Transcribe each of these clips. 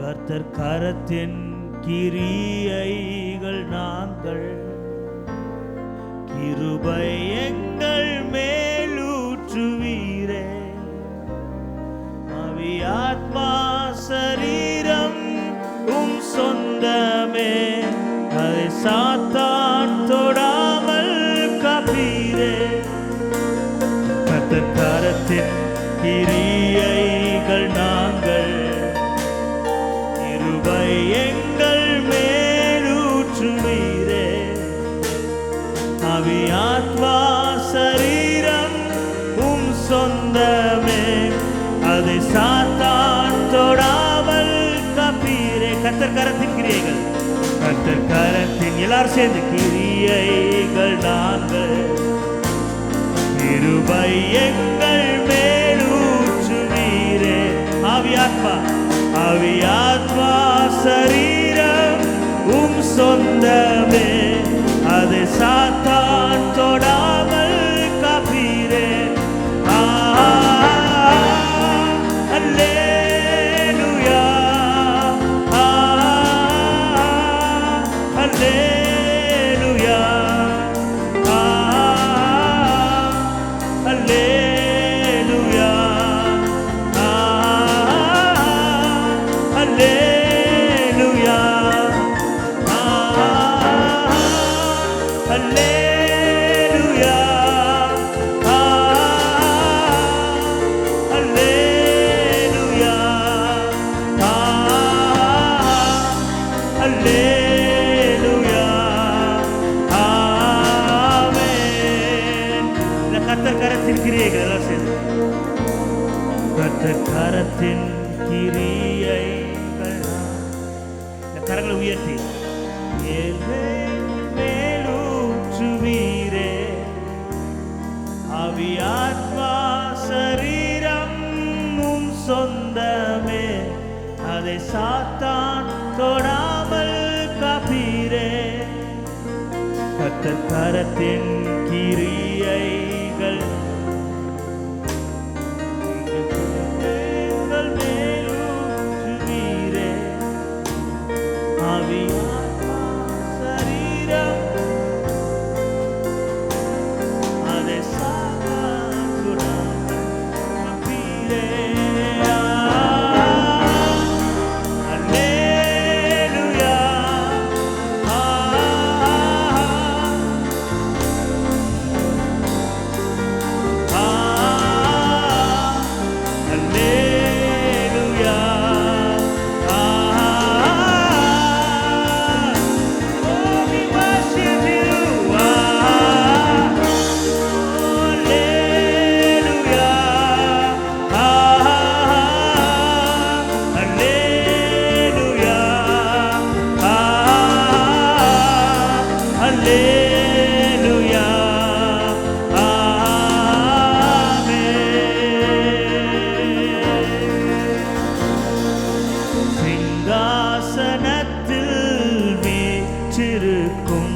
கர்த்தர் கரத்தின் கிரியைகள் நாங்கள். கிருபை எங்கள் மேலூற்றுவீரே அவி ஆத்மா சரீரம் உம் சொந்தமே. அதை சாத்தான் தொடாமல் கபீரே. கர்த்தர் கரத்தின் கிரியைகள் நாங்கள். இருபை எங்கள் மேலூற்றுவீரே. அவி ஆத்மா சரீரம் உம் சொந்தமே. அதை சாத்தான் தொடாமல் கப்பீரே கத்தர் கரத்தின் கிரியைகள். கத்தர் கரத்தின் எல்லாரும் சேர்ந்து கிரியைகள் நாங்கள். இருபை எங்கள் மேலூற்றுவீரே. ஆவி ஆத்மா அவியாத்மா சரீரம் உம் சொந்தமே. அது சாத்தா கிரியைகள். எல்லாம் சேர்ந்து கரத்தின் கிரியை இந்த கரங்களை உயர்த்தி. மேலூற்றுவீரே அவி ஆத்மா சரீரம் சொந்தமே அதை சாத்தான் தொடாமல் கபீரே கர்த்தர் கரத்தின் கிரியை வீற்றிருக்கும்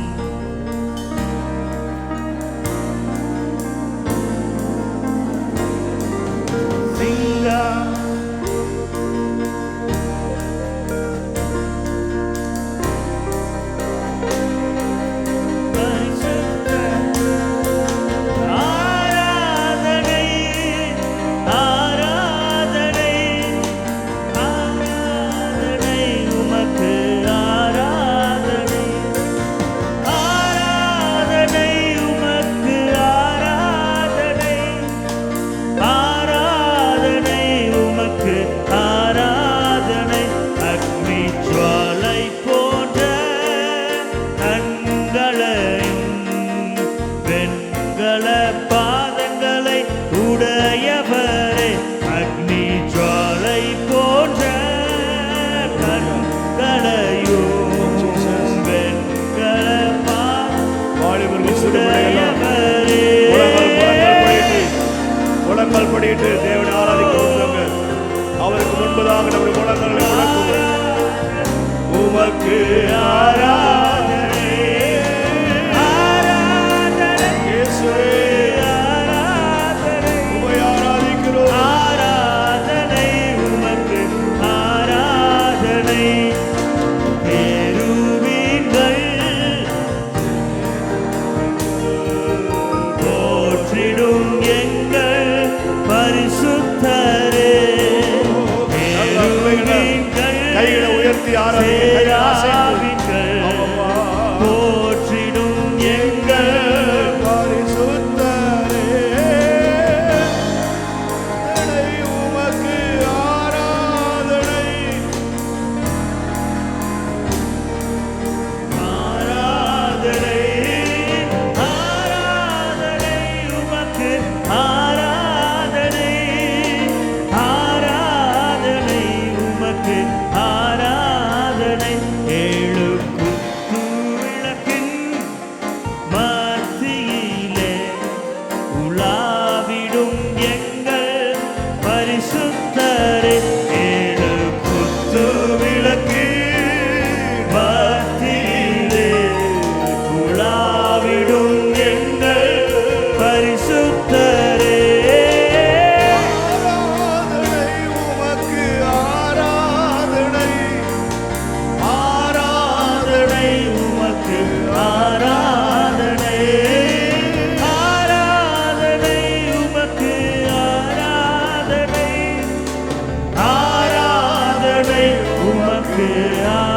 உடையவரே அக்னி ஜுவாலை போன்ற கண்களையும் வெண்கல வாலிபர்கள் சிறுபிள்ளைகள் உடையவரே முழங்கால் படியிட்டு தேவனை ஆராதிக்க அவருக்கு முன்பதாக நம்முடைய முழங்காலை உமக்கு ஆராதனை ഉയർത്തി ആരാധിക്കും Yeah.